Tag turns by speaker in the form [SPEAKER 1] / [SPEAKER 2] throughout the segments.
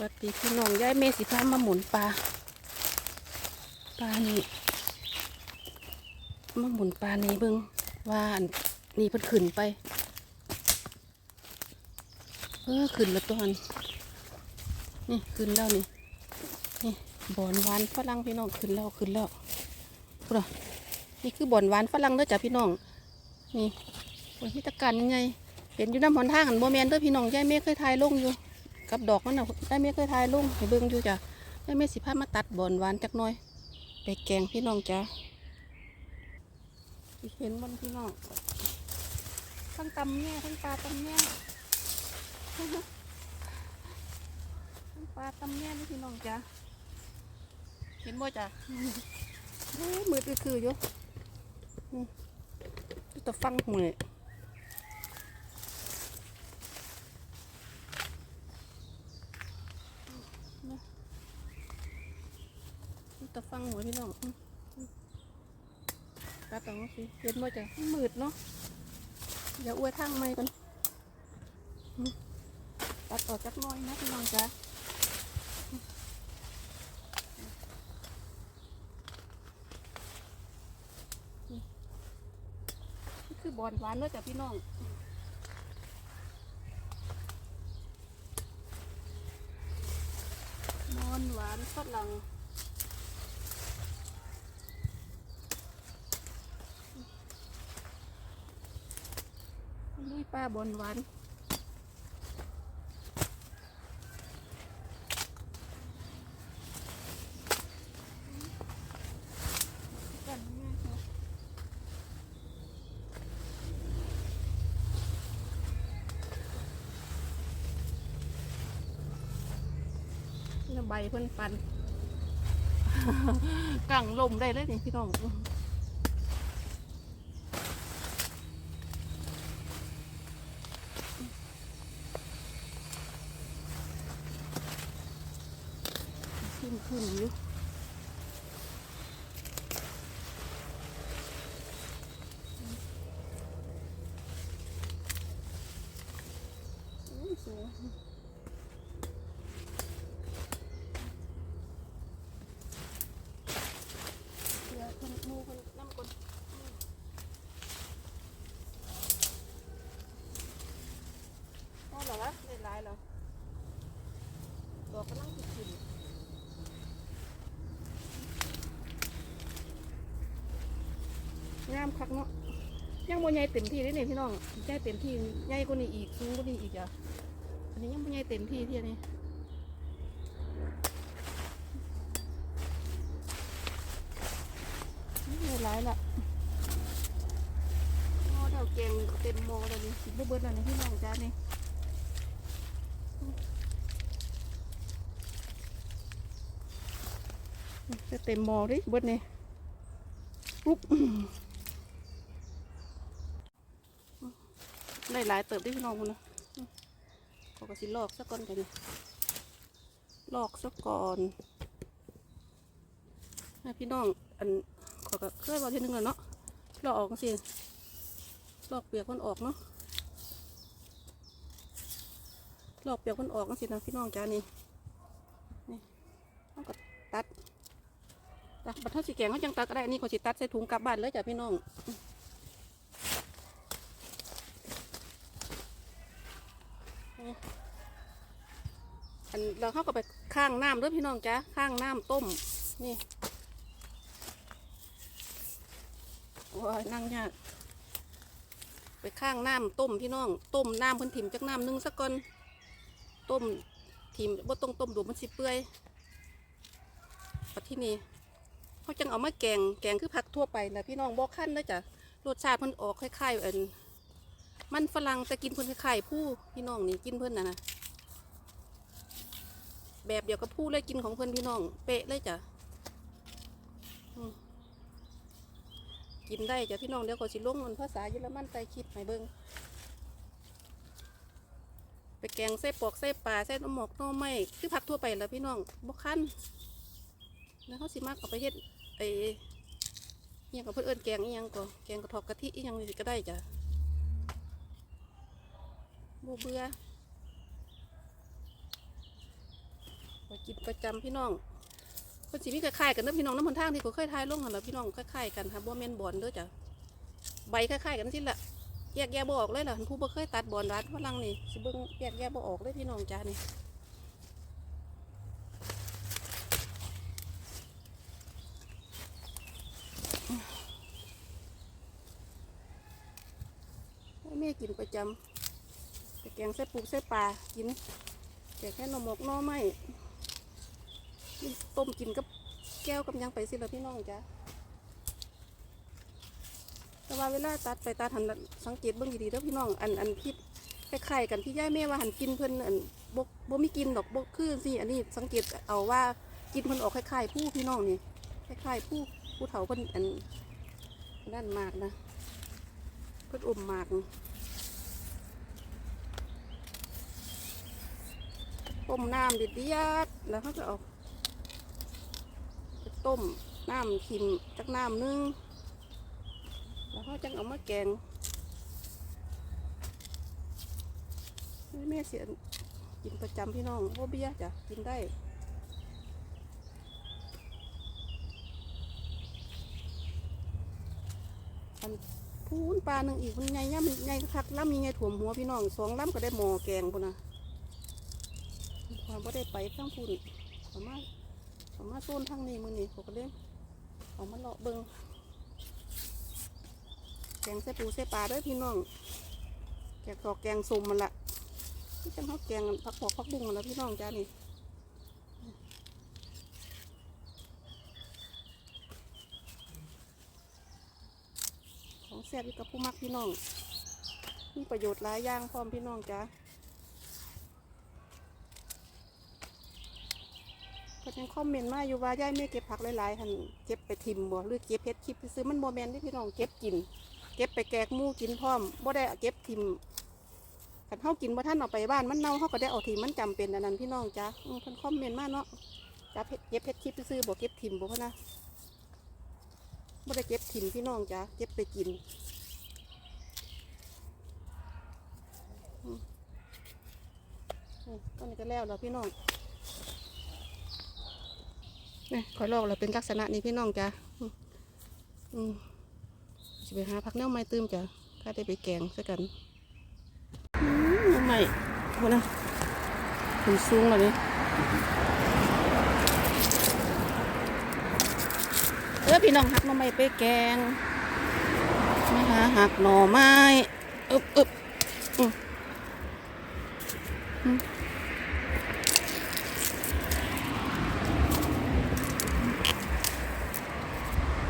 [SPEAKER 1] วัสดีพี่น้องย้ายเมสิพามาหมุนปลาปลานี่มาหมุนปลานี่เบิ่งว่าอันนี่เพิ่นขึ้นไปเออขึ้นแล้วตัวอันนี่ขึ้นแล้วนี่นี่บอนหวานฝรั่งพี่น้องขึ้นแล้วขึ้นแล้วพูดนี่คือบอนหวานฝรั่งเด้อจ้ะพี่น้องนี่บนพิตการยังไงเห็นอยู่น้ำหอนทางอันโมแมนเด้อพี่น้องย้ายเมเคยถ่ายลงอยู่ กับดอกมันน่ะได้เม่เคยทายลุงให้เบิ่งอยู่จ้ะได้เม่สิพามาตัดบอนหวานจักหน่อย ไปแกงพี่น้องจ้ะสิเห็นบนพี่น้องทั้งตำแม่ทั้งปลาตำแม่ทั้งปลาตำแม่นี่พี่น้องจ้ะเห็นบ่จ้ะโอ้ยมืดคืออยู่อืมแตัวฟังหวย ตะฟัง หัวพี่น้องอืมอืมตัดออกมาสิเห็นบ่จะมืดเนาะอย่าอวยทางไม่กันตัดออกจักน้อยนะพี่น้องจ้ะอืมอืมนี่คือบอนหวานเลยจ้ะพี่น้องบอนหวานฝรั่ง ลุย ปลาบนวัน ใบเพิ่นปัน กังลมได้เลยนี่พี่น้อง ขึ้นขึ้นอยู่อุ้ยสวยเดี๋ยวคนมูคนน้ำคนพอเหรอวะได้หลายแล้วตัวกำลังขึ้นขึ้นามคักเนาะยังบ่ใหญ่เต็มที่เลยเนี่ยพี่น้องใหญ่เต็มที่ใหญ่กว่านี้อีกสูงกว่านี้อีกอะอันนี้ยังบ่ใหญ่เต็มที่ที่นนี้นี่หลายละโอ้เดี๋ยวแกงเต็มหม้อแล้วนี่สิบเบิดแล้วนี่พี่น้องจ้านี่จะเต็มหม้อดิเบิดนี่ปุ๊บ ได้หลายเติบได้พี่น้องคนนะขาก็สิลอกสักก่อนกันลอกสักก่อนให้พี่น้องอันขอก็เคยบอกทีนึงแล้วเนาะลอกออกสิลอกเปียกมันออกเนาะลอกเปียกมันออกสินะพี่น้องจ้านี่นี่เขาก็ตัดตัดบัตรเท่าสีแกงเขาจังตัดก็ได้นี่ขาสิตัดใส่ถุงกลับบ้านเลยจ้ะพี่น้อง อันเราเข้ากับไปข้างน้ำด้วยพี่น้องจ้ะข้างน้ำต้ม นี่โอ้ยนั่งยาก ไปข้างน้ำต้มพี่น้อง ต้มน้ำเพิ่นถิ่มจากน้ำหนึงสักก่อน ต้มถิ่มบ่ต้องต้มดูมันสิเปื่อยปัดที่นี่เขาจังเอามาแกง แกงคือผักทั่วไปนะพี่น้องบอกขั้นนะจ้ะรสชาติเพิ่นออกคล้ายๆอัน มันฝรั่งแต่กินเพิ่อนคล้ายๆผู้พี่น้องนี่กินเพิ่อนนะนะแบบเดียวกับผู้เลยกินของเพื่อนพี่น้อง เป๊ะเลยจ้ะกินได้จ้ะพี่น้องเดี๋ยวเขาสิลงมันภาษาเยอรมันใส่คลิปให้เบิ่งไปแกงใส่ปอกใส่ปลาใส่น้ำหมอกน้อไม้คือผักทั่วไปแล้วพี่น้องบ่คั้นแล้วเขาสิมากเอาไปเฮ็ดไอ้ยังกับเพื่อนเอิ้นแกงอีหยังก็แกงกระทอกกะทิอียังก็ได้จ้ะ บ่เบื่อกินประจำพี่น้องเพิ่นสิมีคล้ายๆกันเด้อพี่น้องน้ำมันทางที่ก็เคยทายลงหั่นล่ะพี่น้องคล้ายๆกันค่ะบ่แม่นบอนเด้อจ้ะใบคล้ายๆกันที่ละแยกแยะบ่ออกเลยล่ะผู้บ่เคยตัดบอนร้านฝรั่งนี่สิเบิ่งแยกแยะบ่ออกเลยพี่น้องจ้านี่แม่กินประจำ แกงใส่ปูใส่ปลากินแต่แค่หนอหมกน่อไม่ต้มกินกับแก้วกับยังไปสิละพี่น้องจ้าแต่ว่าเวลาตัดไปตัดหันสังเกตเบิ่งดีๆเด้อพี่น้องอันอันที่คล้ายๆกันที่ย่าแม่ว่าหันกินเพิ่นอันบกบ่มีกินดอกบกคือสิอันนี้สังเกตเอาว่ากินเพิ่นออกคล้ายๆผู้พี่น้องนี่คล้ายๆผู้ผู้เฒ่าเพิ่นอันนั่นมากนะเพิ่นอมมาก ต้มน้ำเด็ดเดียดแล้วเขาจะเอาต้มน้ำทิมจักน้ำนึง แล้วเขาจังเอามาแกงแม่เสียกินประจำพี่น้องโอเบียจ้ะกินได้อันพูนปลาหนึ่งอีกมันใหญ่ย่ำใหญ่คักล่ำยังไงถ่วมหัวพี่น้องสองล่ำก็ได้หมอแกงพุ่นนะ ความว่ได้ไปทั้งพุ่นสามารถสามารถโซนทั้งนี้มือนี่เขาก็เล่นเอามาเลาะเบิงแกงเส้ปูเส้ปลาด้วยพี่น้องแกงตอกแกงส้มมันละที่จังเขาแกงผักหอกผักบุ้งมันละพี่น้องจ้านี่ของแซ่บอยู่กับผู้มักพี่น้องมีประโยชน์หลายอย่างพร้อมพี่น้องจ้าเพิ่น ยังคอมเมนต์มาอยู่ว่าย่ายไม่เก็บผักหลายๆหันเก็บไปทิมบ่หรือเก็บเพชรคลิปซื้อมันโมแมนที่พี่น้องเก็บกิน เก็บไปแกกมูกินพร้อมบ่ได้เก็บทิมคันเฮากินบ่ท่านเอาไปบ้านมันเน่าเฮาก็ได้เอาทิมมันจำเป็นอันนั้นพี่น้องจ้ะอืมเพิ่นคอมเมนต์มาเนาะจ้าเก็บเพชรคลิปซื้อบ่เก็บทิมบ่พะนะบ่ได้เก็บทิมพี่น้องจ้ะเก็บไปกินอืมอืมตอนนี้ก็แล้วแล้วพี่น้อง นี่ขอยลอกแล้วเป็นลักษณะนี้พี่น้องจ้ะอืมอืมจะไปหาผักเน่าไม้ตื้มจ้ะข้าได้ไปแกงซะกันอืมหน่อไม้โหนะถึงสูงแล้วนี่เออพี่น้องหักหน่อไม้ไปแกงนะคะหักหน่อไม้อึบอึบอืมอืม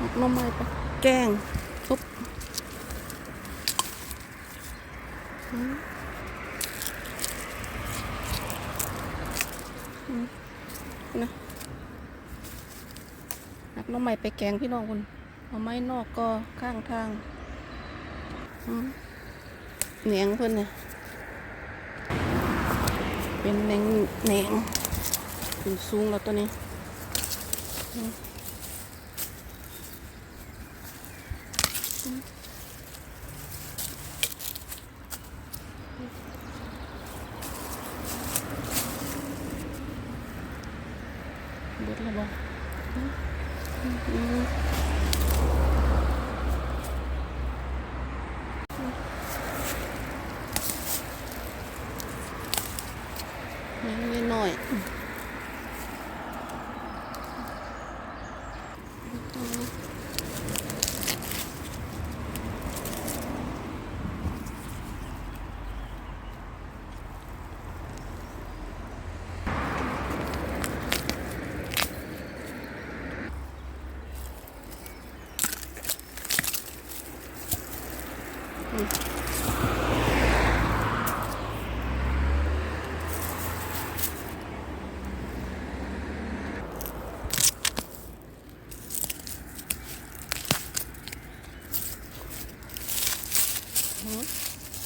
[SPEAKER 1] หักหน่อไม้ไป แกงปุ๊บนะนักน้องใหม่ไปแกงพี่น้องคุณเอาไม้นอกก็ข้างทางเหนียงเพื่อนเนี่ยเป็นแหนงแหนงขึ้นสูงแล้วตัวนี้ อืมเบิดแล้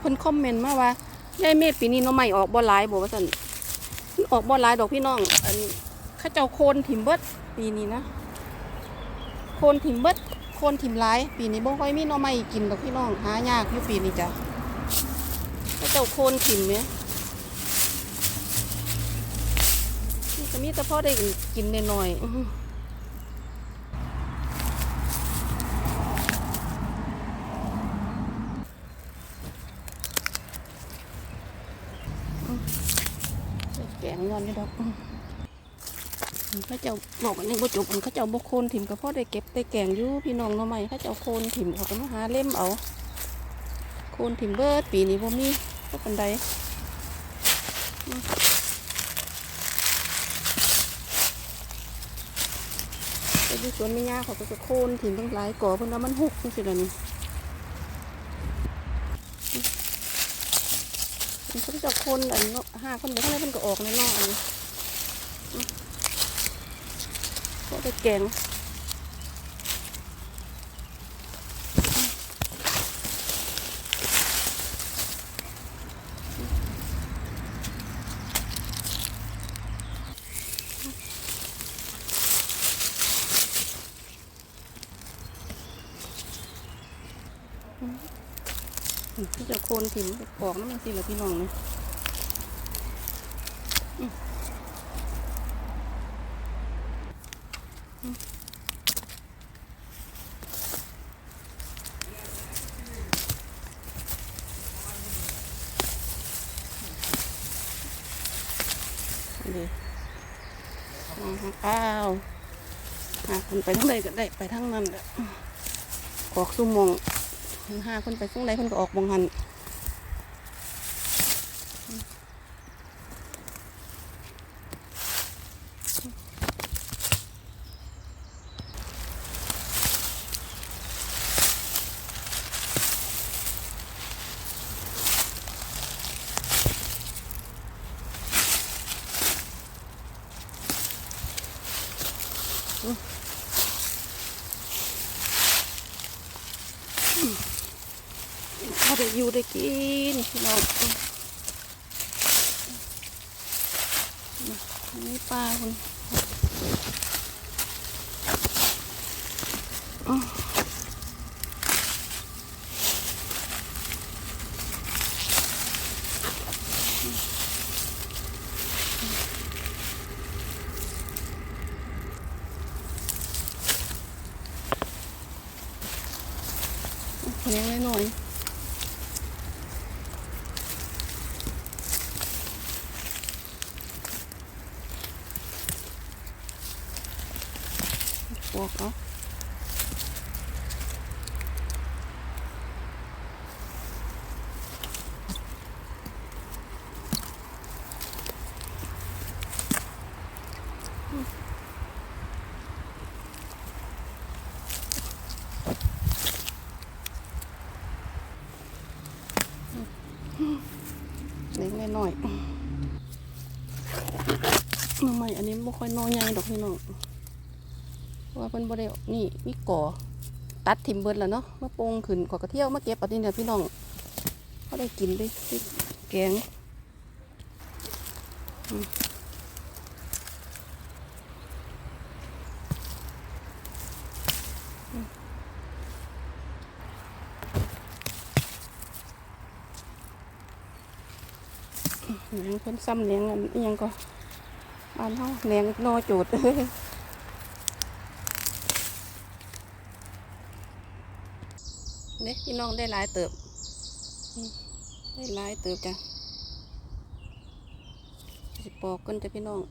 [SPEAKER 1] เพิ่นคอมเมนต์มาว่ายายเมธปีนี้น้องใหม่ออกบ่หลายบ่ว่าซั่นมันออกบ่หลายดอกพี่น้อง อันเขาเจ้าโคนถิ่มเบิดปีนี้นะ โคนถิ่มเบิดโคนถิ่มหลาย ปีนี้บ่ค่อยมีน้องใหม่กินดอกพี่น้องหายากอยู่ปีนี้จ้ะเขาเจ้าโคนถิ่มเนี่ยนี่ก็มีแต่พ่อได้กินน้อยๆ อื้อหือย้อนนี่ดอกเขาเจ้าบอกอันนี้บ่จบอันเขาเจ้าบ่โคนถิ่มก็พอได้เก็บได้แกงอยู่พี่น้องหน้องใหม่เขาเจ้าโคนถิ่มเขาก็มาหาเล่มเอา โคนถิ่มเบิดปีนี้บ่มีบ่ปานใดไปดูสวนไม่ยากเขาก็จะโค่นถิ่นตั้งหลายก่อเพิ่นว่ามันหุกจังซี่ล่ะนี่มันก็จะโคนอันห้าคนเดี๋ยวข้างในเพิ่นก็ออกในนอกอันก็จะแกงที่จะโคนถิ่นปอกน้ำมันสิละพี่น้องนี่อื ดีอ้าวหาคนไปทั้งใดก็ได้ไปทั้งนั้นแหละออกสุ่มมองห้าคนไปข้งในคนก็ออกบองหันเขาได้ อยู่ได้กินพี่น้องนี่ปลาคุณอ้าวเลี้ยงไว้หน่อย ปวกเอาเล็กหน่อยๆหน่อไม้อันนี้ไม่ค่อยนอใหญ่ดอกพี่น้อง ว่าเพิ่นบ่ได้เอานี่มีก่อตัดทิมเบิดแล้วเนาะมาปงขึ้นก่อกระเที่ยวมาเก็บเอาทีเดียวพี่น้องเขาได้กินด้วยแกงอืมอืมแหนงเพิ่นซ้ำแหนงอันอิหยังก็บ้านเฮาแหนงนอโจดเด็ก พี่น้องได้หลายเติบ ได้หลายเติบจ้ะสิปอกกันจ้ะพี่น้อง